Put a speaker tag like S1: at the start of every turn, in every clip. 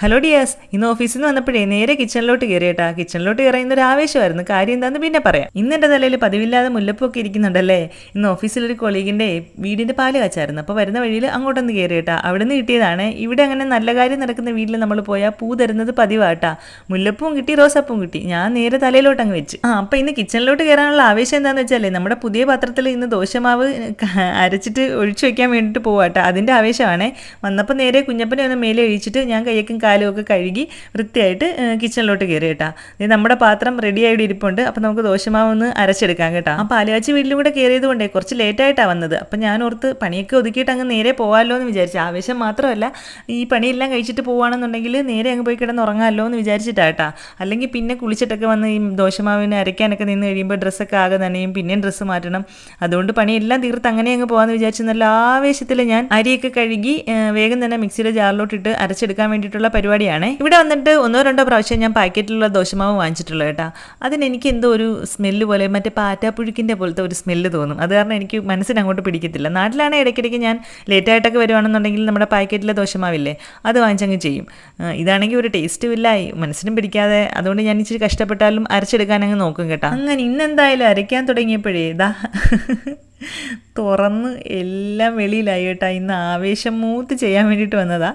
S1: Hello Diaz ഇന്ന് ഓഫീസിൽ നിന്ന് വന്നപ്പോഴേ നേരെ കിച്ചണിലോട്ട് കയറിയേട്ടാ കിച്ചണിലോട്ട് കയറിയുന്ന ഒരു ആവേശമായിരുന്നു. കാര്യം എന്താണെന്ന് പിന്നെ പറയാം. ഇന്ന് എന്റെ തലയിൽ പതിവില്ലാതെ മുല്ലപ്പൊക്കെ ഇരിക്കുന്നുണ്ടല്ലേ? ഇന്ന് ഓഫീസിലൊരു കൊളീഗിന്റെ വീടിന്റെ പാൽ കാച്ചായിരുന്നു. അപ്പോൾ വരുന്ന വഴിയിൽ അങ്ങോട്ടൊന്ന് കയറിയേട്ടാ അവിടെ നിന്ന് കിട്ടിയതാണ്. ഇവിടെ അങ്ങനെ നല്ല കാര്യം നടക്കുന്ന വീട്ടിൽ നമ്മൾ പോയാൽ പൂ തരുന്നത് പതിവാട്ടാ. മുല്ലപ്പൂവും കിട്ടി റോസാപ്പൂവും കിട്ടി. ഞാൻ നേരെ തലയിലോട്ട് അങ്ങ് വെച്ച്. ആ അപ്പോൾ ഇന്ന് കിച്ചണിലോട്ട് കയറാനുള്ള ആവേശം എന്താണെന്ന് വെച്ചാലേ നമ്മുടെ പുതിയ പാത്രത്തിൽ ഇന്ന് ദോശമാവ് അരച്ചിട്ട് ഒഴിച്ചു വെക്കാൻ വേണ്ടിയിട്ട് പോവാട്ടാ. അതിന്റെ ആവേശമാണ്. വന്നപ്പോൾ നേരെ കുഞ്ഞപ്പനെ ഒന്ന് മേലെ ഒഴിച്ചിട്ട് ഞാൻ കയ്യക്കും കാലും ഒക്കെ കഴുകി വൃത്തിയായിട്ട് കിച്ചണിലോട്ട് കയറി കേട്ടാ. ഇത് നമ്മുടെ പാത്രം റെഡി ആയിട്ട് ഇരിപ്പുണ്ട്. അപ്പം നമുക്ക് ദോശമാവൊന്ന് അരച്ചെടുക്കാം കേട്ടോ. ആ പാലുകാച്ചി വീട്ടിലും കൂടെ കയറിയത് കൊണ്ടേ കുറച്ച് ലേറ്റായിട്ടാണ് വന്നത്. അപ്പം ഞാൻ ഓർത്ത് പണിയൊക്കെ ഒതുക്കിയിട്ട് അങ്ങ് നേരെ പോകാമല്ലോ എന്ന് വിചാരിച്ചു. ആവേശം മാത്രമല്ല ഈ പണിയെല്ലാം കഴിച്ചിട്ട് പോവുകയാണെന്നുണ്ടെങ്കിൽ നേരെ അങ്ങ് പോയി കിടന്ന് ഉറങ്ങാമല്ലോ എന്ന് വിചാരിച്ചിട്ടാട്ടാ അല്ലെങ്കിൽ പിന്നെ കുളിച്ചിട്ടൊക്കെ വന്ന് ഈ ദോശമാവിന് അരയ്ക്കാനൊക്കെ നിന്ന് കഴിയുമ്പോൾ ഡ്രസ്സൊക്കെ ആകെ നനയും പിന്നെയും ഡ്രസ്സ് മാറ്റണം. അതുകൊണ്ട് പണിയെല്ലാം തീർത്ത് അങ്ങനെ അങ്ങ് പോകാമെന്ന് വിചാരിച്ചു നല്ല ആവേശത്തിൽ ഞാൻ അരിയൊക്കെ കഴുകി വേഗം തന്നെ മിക്സിയുടെ ജാറിലോട്ടിട്ട് അരച്ചെടുക്കാൻ വേണ്ടിയിട്ടുള്ള പരിപാടിയാണ്. ഇവിടെ വന്നിട്ട് ഒന്നോ രണ്ടോ പ്രാവശ്യം ഞാൻ പാക്കറ്റിലുള്ള ദോശമാവ് വാങ്ങിച്ചിട്ടുള്ളത് കേട്ടോ. അതിന് എനിക്ക് എന്തോ ഒരു സ്മെല്ല് പോലെ മറ്റേ പാറ്റാപ്പുഴുക്കിന്റെ പോലത്തെ ഒരു സ്മെല്ല് തോന്നും. അത് കാരണം എനിക്ക് മനസ്സിന് അങ്ങോട്ട് പിടിക്കത്തില്ല. നാട്ടിലാണെങ്കിൽ ഇടയ്ക്കിടയ്ക്ക് ഞാൻ ലേറ്റായിട്ടൊക്കെ വരുവാണെന്നുണ്ടെങ്കിൽ നമ്മുടെ പാക്കറ്റിലെ ദോശമാവില്ലേ അത് വാങ്ങിച്ചങ്ങ് ചെയ്യും. ഇതാണെങ്കിൽ ഒരു ടേസ്റ്റും ഇല്ല. മനസ്സിനും പിടിക്കാതെ. അതുകൊണ്ട് ഞാൻ ഇച്ചിരി കഷ്ടപ്പെട്ടാലും അരച്ചെടുക്കാൻ അങ്ങ് നോക്കും കേട്ടോ. അങ്ങനെ ഇന്നെന്തായാലും അരയ്ക്കാൻ തുടങ്ങിയപ്പോഴേ ഇതാ തുറന്ന് എല്ലാം വെളിയിലായി കേട്ടാ. ഇന്ന് ആവേശം മൂത്ത് ചെയ്യാൻ വേണ്ടിയിട്ട് വന്നതാ.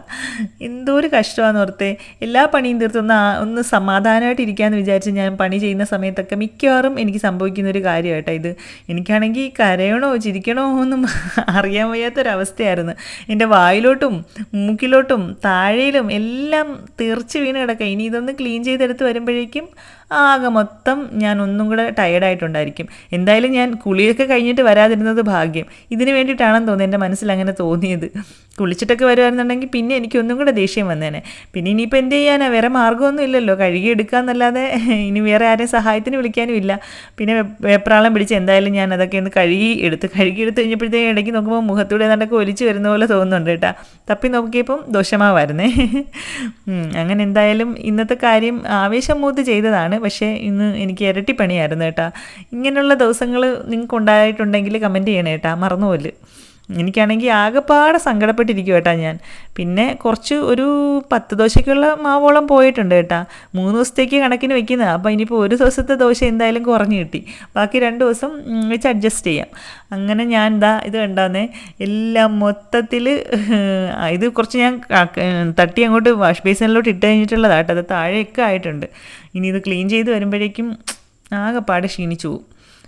S1: എന്തോ ഒരു കഷ്ടമാണെന്ന് ഓർത്തെ. എല്ലാ പണിയും തീർത്തൊന്ന് ഒന്ന് സമാധാനമായിട്ട് ഇരിക്കാമെന്ന് വിചാരിച്ച് ഞാൻ പണി ചെയ്യുന്ന സമയത്തൊക്കെ മിക്കവാറും എനിക്ക് സംഭവിക്കുന്ന ഒരു കാര്യമായിട്ടാ ഇത്. എനിക്കാണെങ്കിൽ കരയണോ ചിരിക്കണോ ഒന്നും അറിയാൻ വയ്യാത്തൊരവസ്ഥയായിരുന്നു. എന്റെ വായിലോട്ടും മൂക്കിലോട്ടും താഴെയിലും എല്ലാം തീർച്ച വീണ് കിടക്കുക ഇനി ഇതൊന്ന് ക്ലീൻ ചെയ്തെടുത്ത് വരുമ്പോഴേക്കും ആകെ മൊത്തം ഞാൻ ഒന്നും കൂടെ ടയർഡായിട്ടുണ്ടായിരിക്കും എന്തായാലും ഞാൻ കുളിയൊക്കെ കഴിഞ്ഞിട്ട് വരാതിരുന്നത് ഭാഗ്യം. ഇതിന് വേണ്ടിയിട്ടാണെന്ന് തോന്നുന്നത് എന്റെ മനസ്സിൽ അങ്ങനെ തോന്നിയത്. കുളിച്ചിട്ടൊക്കെ വരുവാണെന്നുണ്ടെങ്കിൽ പിന്നെ എനിക്ക് ഒന്നും കൂടെ ദേഷ്യം വന്നേനെ. പിന്നെ ഇനിയിപ്പോൾ എന്ത് ചെയ്യാനാ? വേറെ മാർഗമൊന്നും ഇല്ലല്ലോ. കഴുകി എടുക്കാന്നല്ലാതെ ഇനി വേറെ ആരെയും സഹായത്തിന് വിളിക്കാനും ഇല്ല. പിന്നെ വേപ്രാളം പിടിച്ച് എന്തായാലും ഞാൻ അതൊക്കെ ഒന്ന് കഴുകി എടുത്ത് കഴുകി എടുത്ത് കഴിഞ്ഞപ്പോഴത്തേക്കും ഇടയ്ക്ക് നോക്കുമ്പോൾ മുഖത്തൂടെ ഏതാണ്ടൊക്കെ ഒലിച്ച് വരുന്ന പോലെ തോന്നുന്നുണ്ട് കേട്ടോ. തപ്പി നോക്കിയപ്പം ദോഷമാവായിരുന്നേ. അങ്ങനെ എന്തായാലും ഇന്നത്തെ കാര്യം ആവേശം മൂത്ത് ചെയ്തതാണ്. പക്ഷേ ഇന്ന് എനിക്ക് ഇരട്ടി പണിയായിരുന്നു കേട്ടാ ഇങ്ങനെയുള്ള ദിവസങ്ങൾ നിങ്ങൾക്ക് ഉണ്ടായിട്ടുണ്ടെങ്കിൽ കമന്റ് ചെയ്യണേ മറന്നുപോലെ എനിക്കാണെങ്കിൽ ആകെപ്പാടെ സങ്കടപ്പെട്ടിരിക്കും കേട്ടാ ഞാൻ. പിന്നെ കുറച്ച് ഒരു പത്ത് ദോശയ്ക്കുള്ള മാവോളം പോയിട്ടുണ്ട് കേട്ടാ. മൂന്ന് ദിവസത്തേക്ക് കണക്കിന് വെക്കുന്നത് അപ്പോൾ ഇനിയിപ്പോൾ ഒരു ദിവസത്തെ ദോശ എന്തായാലും കുറഞ്ഞു കിട്ടി. ബാക്കി രണ്ട് ദിവസം വെച്ച് അഡ്ജസ്റ്റ് ചെയ്യാം. അങ്ങനെ ഞാൻ എന്താ ഇത് കണ്ടാന്നേ. എല്ലാം മൊത്തത്തിൽ ഇത് കുറച്ച് ഞാൻ തട്ടി അങ്ങോട്ട് വാഷ് ബേസിനിലോട്ട് ഇട്ട് കഴിഞ്ഞിട്ടുള്ളതാട്ടോ അത് താഴെയൊക്കെ ആയിട്ടുണ്ട്. ഇനി ഇത് ക്ലീൻ ചെയ്ത് വരുമ്പോഴേക്കും ആകെപ്പാടെ ക്ഷീണിച്ചു പോകും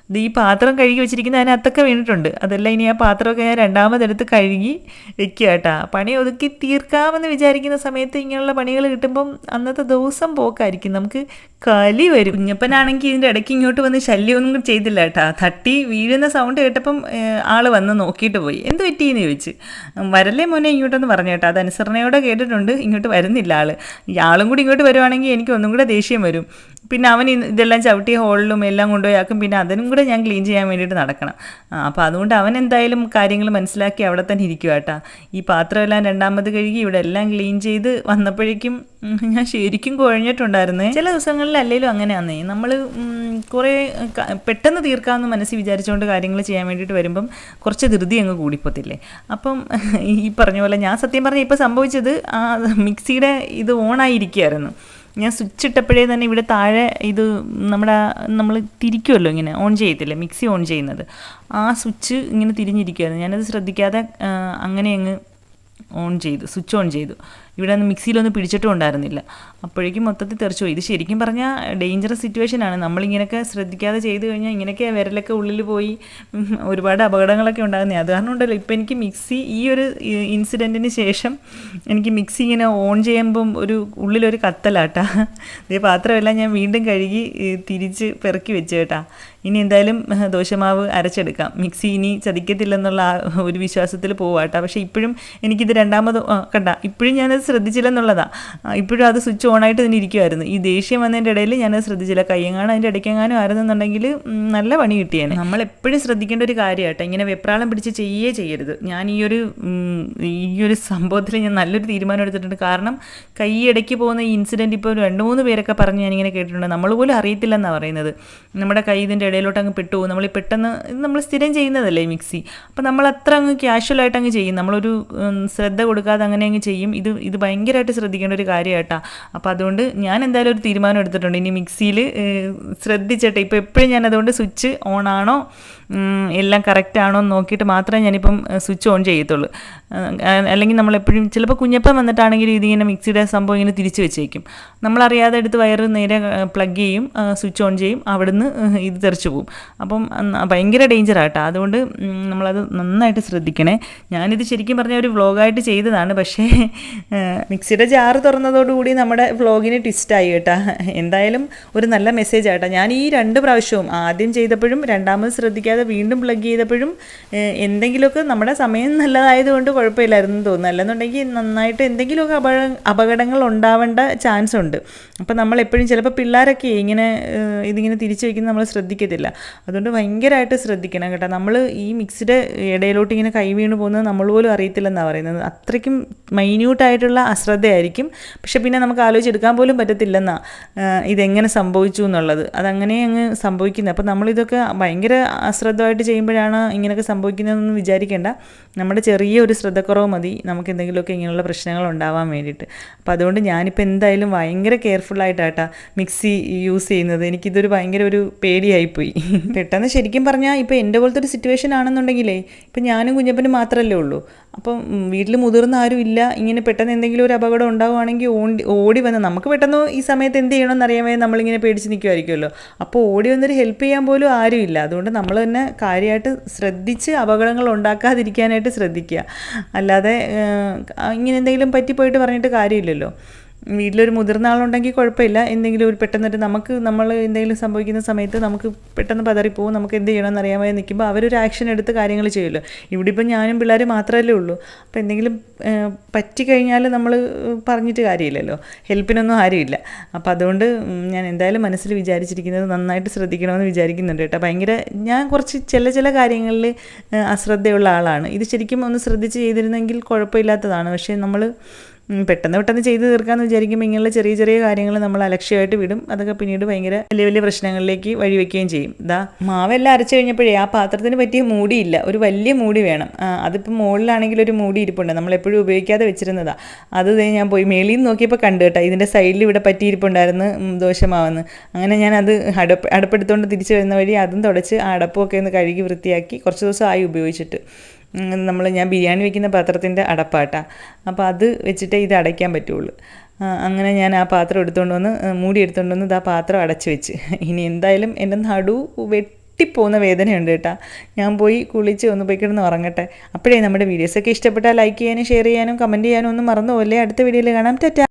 S1: ഇത് ഈ പാത്രം കഴുകി വെച്ചിരിക്കുന്ന അതിനകത്തൊക്കെ വീണിട്ടുണ്ട്. അതെല്ലാം ഇനി ആ പാത്രമൊക്കെ ഞാൻ രണ്ടാമതെടുത്ത് കഴുകി വെക്കുക കേട്ടാ. പണി ഒതുക്കി തീർക്കാമെന്ന് വിചാരിക്കുന്ന സമയത്ത് ഇങ്ങനെയുള്ള പണികൾ കിട്ടുമ്പം അന്നത്തെ ദിവസം പോക്കായിരിക്കും. നമുക്ക് കലി വരും. കുഞ്ഞപ്പനാണെങ്കിൽ ഇതിന്റെ ഇടയ്ക്ക് ഇങ്ങോട്ട് വന്ന് ശല്യമൊന്നും ചെയ്തില്ല കേട്ടാ. തട്ടി വീഴുന്ന സൗണ്ട് കേട്ടപ്പം ആൾ വന്ന് നോക്കിയിട്ട് പോയി. എന്ത് പറ്റിയെന്ന് ചോദിച്ച്. വരല്ലേ മോനെ ഇങ്ങോട്ടൊന്ന് പറഞ്ഞു കേട്ടോ. അത് അനുസരണയോടെ കേട്ടിട്ടുണ്ട്. ഇങ്ങോട്ട് വരുന്നില്ല ആൾ ആളും കൂടി ഇങ്ങോട്ട് വരുവാണെങ്കിൽ എനിക്ക് ഒന്നും കൂടെ ദേഷ്യം വരും. പിന്നെ അവൻ ഇതെല്ലാം ചവിട്ടി ഹോളിലും എല്ലാം കൊണ്ടുപോയി ആക്കും. പിന്നെ അതിനും കൂടെ ഞാൻ ക്ലീൻ ചെയ്യാൻ വേണ്ടിയിട്ട് നടക്കണം. അപ്പോൾ അതുകൊണ്ട് അവൻ എന്തായാലും കാര്യങ്ങൾ മനസ്സിലാക്കി അവിടെ തന്നെ ഇരിക്കുക കേട്ടോ. ഈ പാത്രമെല്ലാം രണ്ടാമത് കഴുകി ഇവിടെ എല്ലാം ക്ലീൻ ചെയ്ത് വന്നപ്പോഴേക്കും ഞാൻ ശരിക്കും കുഴഞ്ഞിട്ടുണ്ടായിരുന്നേ. ചില ദിവസങ്ങളിൽ അല്ലെങ്കിലും അങ്ങനെയാന്നേ. നമ്മൾ കുറേ പെട്ടെന്ന് തീർക്കാമെന്ന് മനസ്സിൽ വിചാരിച്ചുകൊണ്ട് കാര്യങ്ങൾ ചെയ്യാൻ വേണ്ടിയിട്ട് വരുമ്പം കുറച്ച് ധൃതി അങ്ങ് കൂടിപ്പോത്തില്ലേ. അപ്പം ഈ പറഞ്ഞ പോലെ ഞാൻ സത്യം പറഞ്ഞാൽ ഇപ്പോൾ സംഭവിച്ചത് ആ മിക്സിയുടെ ഇത് ഓണായിരിക്കുകയായിരുന്നു ഞാൻ സ്വിച്ച് ഇട്ടപ്പോഴേ തന്നെ ഇവിടെ താഴെ ഇത് നമ്മുടെ നമ്മൾ തിരിക്കുമല്ലോ ഇങ്ങനെ ഓൺ ചെയ്യത്തില്ലേ മിക്സി ഓൺ ചെയ്യുന്നത്. ആ സ്വിച്ച് ഇങ്ങനെ തിരിഞ്ഞിരിക്കുമായിരുന്നു ഞാനത് ശ്രദ്ധിക്കാതെ അങ്ങനെ അങ്ങ് ഓൺ ചെയ്തു സ്വിച്ച് ഓൺ ചെയ്തു. ഇവിടെ ഒന്ന് മിക്സിയിലൊന്നും പിടിച്ചിട്ടും ഉണ്ടായിരുന്നില്ല. അപ്പോഴേക്കും മൊത്തത്തിൽ തെറിച്ചു പോയി. ഇത് ശരിക്കും പറഞ്ഞാൽ ഡേഞ്ചറസ് സിറ്റുവേഷനാണ് നമ്മളിങ്ങനെയൊക്കെ ശ്രദ്ധിക്കാതെ ചെയ്തു കഴിഞ്ഞാൽ ഇങ്ങനെയൊക്കെ വിരലൊക്കെ ഉള്ളിൽ പോയി ഒരുപാട് അപകടങ്ങളൊക്കെ ഉണ്ടാകുന്നത് അത് കാരണം ഉണ്ടല്ലോ ഇപ്പം എനിക്ക് മിക്സി ഈ ഒരു ഇൻസിഡന്റിന് ശേഷം എനിക്ക് മിക്സി ഇങ്ങനെ ഓൺ ചെയ്യുമ്പം ഒരു ഉള്ളിലൊരു കത്തലാട്ടാ. ഇതേ പാത്രമെല്ലാം ഞാൻ വീണ്ടും കഴുകി തിരിച്ച് പെറുക്കി വെച്ച് കേട്ടാ. ഇനി എന്തായാലും ദോശമാവ് അരച്ചെടുക്കാം. മിക്സി ഇനി ചതിക്കത്തില്ലെന്നുള്ള ഒരു വിശ്വാസത്തിൽ പോവാട്ടാ. പക്ഷേ ഇപ്പോഴും എനിക്കിത് രണ്ടാമത് കണ്ട ഇപ്പോഴും ഞാനത് ശ്രദ്ധിച്ചില്ലെന്നുള്ളതാ. ഇപ്പോഴും അത് സ്വിച്ച് ഓൺ ആയിട്ട് തന്നെ ഇരിക്കുമായിരുന്നു ഈ ദേഷ്യം വന്നതിന്റെ ഇടയിൽ ഞാനത് ശ്രദ്ധിച്ചില്ല. കയ്യെങ്ങാനും അതിന്റെ ഇടയ്ക്കെങ്ങാനും ആയിരുന്നെന്നുണ്ടെങ്കിൽ നല്ല പണി കിട്ടിയേനെ. നമ്മൾ എപ്പോഴും ശ്രദ്ധിക്കേണ്ട ഒരു കാര്യമാട്ടെ ഇങ്ങനെ വെപ്രാളം പിടിച്ച് ചെയ്യേ ചെയ്യരുത്. ഞാൻ ഈ ഒരു ഈ ഒരു സംഭവത്തിൽ ഞാൻ നല്ലൊരു തീരുമാനം എടുത്തിട്ടുണ്ട്. കാരണം കൈ ഇടയ്ക്ക് പോകുന്ന ഈ ഇൻസിഡന്റ് ഇപ്പോൾ രണ്ട് മൂന്ന് പേരൊക്കെ പറഞ്ഞ് ഞാനിങ്ങനെ കേട്ടിട്ടുണ്ട്. നമ്മൾ പോലും അറിയത്തില്ലെന്നാണ് പറയുന്നത്. നമ്മുടെ കൈ ഇതിന്റെ ഇടയിലോട്ട് അങ്ങ് പെട്ടു പോകും. നമ്മൾ പെട്ടെന്ന് ഇത് നമ്മൾ സ്ഥിരം ചെയ്യുന്നതല്ലേ മിക്സി അപ്പോൾ നമ്മൾ അത്ര അങ്ങ് ക്യാഷ്വലായിട്ട് അങ്ങ് ചെയ്യും. നമ്മളൊരു ശ്രദ്ധ കൊടുക്കാതെ അങ്ങനെ അങ്ങ് ചെയ്യും. ഇത് ഇത് ഭയങ്കരമായിട്ട് ശ്രദ്ധിക്കേണ്ട ഒരു കാര്യമായിട്ടാ അപ്പോൾ അതുകൊണ്ട് ഞാൻ എന്തായാലും ഒരു തീരുമാനം എടുത്തിട്ടുണ്ട്. ഇനി മിക്സിയിൽ ശ്രദ്ധിച്ചിട്ട്. ഇപ്പോൾ എപ്പോഴും ഞാൻ അതുകൊണ്ട് സ്വിച്ച് ഓൺ ആണോ എല്ലാം കറക്റ്റ് ആണോ എന്ന് നോക്കിയിട്ട് മാത്രമേ ഞാനിപ്പം സ്വിച്ച് ഓൺ ചെയ്യത്തുള്ളൂ. അല്ലെങ്കിൽ നമ്മളെപ്പോഴും ചിലപ്പോൾ കുഞ്ഞപ്പം വന്നിട്ടാണെങ്കിൽ ഇതിങ്ങനെ മിക്സിയുടെ സംഭവം ഇങ്ങനെ തിരിച്ച് വെച്ചേക്കും. നമ്മളറിയാതെ എടുത്ത് വയറ് നേരെ പ്ലഗ് ചെയ്യും സ്വിച്ച് ഓൺ ചെയ്യും അവിടുന്ന് ഇത് തെറിച്ച് പോകും അപ്പം ഭയങ്കര ഡേഞ്ചറാട്ടോ അതുകൊണ്ട് നമ്മളത് നന്നായിട്ട് ശ്രദ്ധിക്കണേ. ഞാനിത് ശരിക്കും പറഞ്ഞ ഒരു വ്ളോഗായിട്ട് ചെയ്തതാണ്. പക്ഷേ മിക്സിയുടെ ജാറ് തുറന്നതോടുകൂടി നമ്മുടെ വ്ളോഗിന് ട്വിസ്റ്റായി കേട്ടാ. എന്തായാലും ഒരു നല്ല മെസ്സേജ് ആട്ടോ ഞാൻ ഈ രണ്ട് പ്രാവശ്യവും ആദ്യം ചെയ്തപ്പോഴും രണ്ടാമത് ശ്രദ്ധിക്കാതെ വീണ്ടും പ്ലഗ് ചെയ്തപ്പോഴും എന്തെങ്കിലുമൊക്കെ നമ്മുടെ സമയം നല്ലതായതുകൊണ്ട് കുഴപ്പമില്ലായിരുന്നു തോന്നുന്നു. അല്ലെന്നുണ്ടെങ്കിൽ നന്നായിട്ട് എന്തെങ്കിലുമൊക്കെ അപക അപകടങ്ങൾ ഉണ്ടാവേണ്ട ചാൻസ് ഉണ്ട്. അപ്പോൾ നമ്മൾ എപ്പോഴും ചിലപ്പോൾ പിള്ളേരൊക്കെ ഇങ്ങനെ ഇതിങ്ങനെ തിരിച്ചു വയ്ക്കുന്നത് നമ്മൾ ശ്രദ്ധിക്കത്തില്ല. അതുകൊണ്ട് ഭയങ്കരമായിട്ട് ശ്രദ്ധിക്കണം കേട്ടോ. നമ്മൾ ഈ മിക്സിയുടെ ഇടയിലോട്ട് ഇങ്ങനെ കൈ വീണ് പോകുന്നത് നമ്മൾ പോലും അറിയത്തില്ലെന്നാണ് പറയുന്നത്. അത്രയ്ക്കും മൈന്യൂട്ടായിട്ടുള്ള അശ്രദ്ധയായിരിക്കും. പക്ഷെ പിന്നെ നമുക്ക് ആലോചിച്ചെടുക്കാൻ പോലും പറ്റത്തില്ലെന്നാ ഇതെങ്ങനെ സംഭവിച്ചു എന്നുള്ളത്. അതങ്ങനെ അങ്ങ് സംഭവിക്കുന്നത് അപ്പോൾ നമ്മളിതൊക്കെ ഭയങ്കര അശ്രദ്ധമായിട്ട് ചെയ്യുമ്പോഴാണ് ഇങ്ങനെയൊക്കെ സംഭവിക്കുന്നതെന്ന് വിചാരിക്കേണ്ട. നമ്മുടെ ചെറിയ ഒരു ശ്രദ്ധക്കുറവ് മതി. നമുക്ക് എന്തെങ്കിലുമൊക്കെ ഇങ്ങനെയുള്ള പ്രശ്നങ്ങൾ ഉണ്ടാവാൻ വേണ്ടിയിട്ട്. അപ്പോൾ അതുകൊണ്ട് ഞാനിപ്പോൾ എന്തായാലും ഭയങ്കര കെയർഫുള്ളായിട്ടാട്ടാ മിക്സി യൂസ് ചെയ്യുന്നത്. എനിക്കിതൊരു ഭയങ്കര ഒരു പേടിയായിപ്പോയി. പെട്ടെന്ന് ശരിക്കും പറഞ്ഞാൽ ഇപ്പോൾ എന്റെ പോലത്തെ ഒരു സിറ്റുവേഷൻ ആണെന്നുണ്ടെങ്കിലേ ഇപ്പം ഞാനും കുഞ്ഞപ്പനും മാത്രമല്ലേ ഉള്ളൂ. അപ്പം വീട്ടിൽ മുതിർന്ന ആരും ഇല്ല. ഇങ്ങനെ പെട്ടെന്ന് എന്തെങ്കിലും ഒരു അപകടം ഉണ്ടാവുകയാണെങ്കിൽ ഓടി ഓടി വന്ന് നമുക്ക് പെട്ടെന്ന് ഈ സമയത്ത് എന്ത് ചെയ്യണമെന്ന് അറിയാമേ നമ്മളിങ്ങനെ പേടിച്ച് നിൽക്കുമായിരിക്കുമല്ലോ അപ്പോൾ ഓടി വന്നൊരു ഹെൽപ്പ് ചെയ്യാൻ പോലും ആരുമില്ല. അതുകൊണ്ട് നമ്മൾ തന്നെ കാര്യമായിട്ട് ശ്രദ്ധിച്ച് അപകടങ്ങൾ ഉണ്ടാക്കാതിരിക്കാനായിട്ട് ശ്രദ്ധിക്കുക. അല്ലാതെ ഇങ്ങനെ എന്തെങ്കിലും പറ്റിപ്പോയിട്ട് പറഞ്ഞിട്ട് കാര്യമില്ലല്ലോ. വീട്ടിലൊരു മുതിർന്ന ആളുണ്ടെങ്കിൽ കുഴപ്പമില്ല. എന്തെങ്കിലും ഒരു പെട്ടെന്നൊരു നമുക്ക് നമ്മൾ എന്തെങ്കിലും സംഭവിക്കുന്ന സമയത്ത് നമുക്ക് പെട്ടെന്ന് പതറിപ്പോവും. നമുക്ക് എന്ത് ചെയ്യണമെന്ന് അറിയാമായി നിൽക്കുമ്പോൾ അവരൊരു ആക്ഷൻ എടുത്ത് കാര്യങ്ങൾ ചെയ്യുമല്ലോ. ഇവിടെ ഇപ്പം ഞാനും പിള്ളേർ മാത്രമല്ലേ ഉള്ളൂ. അപ്പോൾ എന്തെങ്കിലും പറ്റിക്കഴിഞ്ഞാൽ നമ്മൾ പറഞ്ഞിട്ട് കാര്യമില്ലല്ലോ. ഹെൽപ്പിനൊന്നും ആരുമില്ല. അപ്പോൾ അതുകൊണ്ട് ഞാൻ എന്തായാലും മനസ്സിൽ വിചാരിച്ചിരിക്കുന്നത് നന്നായിട്ട് ശ്രദ്ധിക്കണമെന്ന് വിചാരിക്കുന്നുണ്ട് കേട്ടോ. ഭയങ്കര ഞാൻ കുറച്ച് ചില ചില കാര്യങ്ങളിൽ അശ്രദ്ധയുള്ള ആളാണ്. ഇത് ശരിക്കും ഒന്ന് ശ്രദ്ധിച്ച് ചെയ്തിരുന്നെങ്കിൽ കുഴപ്പമില്ലാത്തതാണ്. പക്ഷേ നമ്മൾ പെട്ടെന്ന് പെട്ടെന്ന് ചെയ്തു തീർക്കാമെന്ന് വിചാരിക്കുമ്പോൾ ഇങ്ങനെയുള്ള ചെറിയ ചെറിയ കാര്യങ്ങൾ നമ്മൾ അലക്ഷ്യമായിട്ട് വിടും. അതൊക്കെ പിന്നീട് ഭയങ്കര വലിയ വലിയ പ്രശ്നങ്ങളിലേക്ക് വഴിവെക്കുകയും ചെയ്യും. ഇതാ മാവെല്ലാം അരച്ചു കഴിഞ്ഞപ്പോഴേ ആ പാത്രത്തിന് പറ്റിയ മൂടിയില്ല. ഒരു വലിയ മൂടി വേണം. അതിപ്പോൾ മുകളിലാണെങ്കിൽ ഒരു മൂടി ഇരിപ്പുണ്ട്. നമ്മൾ എപ്പോഴും ഉപയോഗിക്കാതെ വെച്ചിരുന്നതാ. അത് ഞാൻ പോയി മേളിൽ നിന്ന് നോക്കിയപ്പോൾ കണ്ടു കേട്ടോ. ഇതിന്റെ സൈഡിൽ ഇവിടെ പറ്റിയിരിപ്പുണ്ടായിരുന്നു ദോഷമാവെന്ന് അങ്ങനെ ഞാൻ അത് അടപ്പ് അടപ്പെടുത്തുകൊണ്ട് തിരിച്ചു വരുന്ന വഴി അതും തുടച്ച് ആ അടപ്പമൊക്കെ ഒന്ന് കഴുകി വൃത്തിയാക്കി കുറച്ച് ദിവസം ആയി ഉപയോഗിച്ചിട്ട്. നമ്മൾ ഞാൻ ബിരിയാണി വെക്കുന്ന പാത്രത്തിന്റെ അടപ്പാട്ടാ. അപ്പോൾ അത് വെച്ചിട്ടേ ഇത് അടയ്ക്കാൻ പറ്റുള്ളൂ. അങ്ങനെ ഞാൻ ആ പാത്രം എടുത്തുകൊണ്ട് വന്ന് മൂടി എടുത്തുകൊണ്ട് വന്ന് ഇത് ആ പാത്രം അടച്ചു വെച്ച്. ഇനി എന്തായാലും എന്റെ നടു വെട്ടിപ്പോകുന്ന വേദനയുണ്ട് കേട്ടാ. ഞാൻ പോയി കുളിച്ച് ഒന്ന് പോയി കിടന്ന് ഉറങ്ങട്ടെ. അപ്പോഴേ നമ്മുടെ വീഡിയോസൊക്കെ ഇഷ്ടപ്പെട്ടാൽ ലൈക്ക് ചെയ്യാനും ഷെയർ ചെയ്യാനും കമന്റ് ചെയ്യാനും ഒന്നും മറന്നു പോലെ അടുത്ത വീഡിയോയിൽ കാണാം. ടാറ്റാ.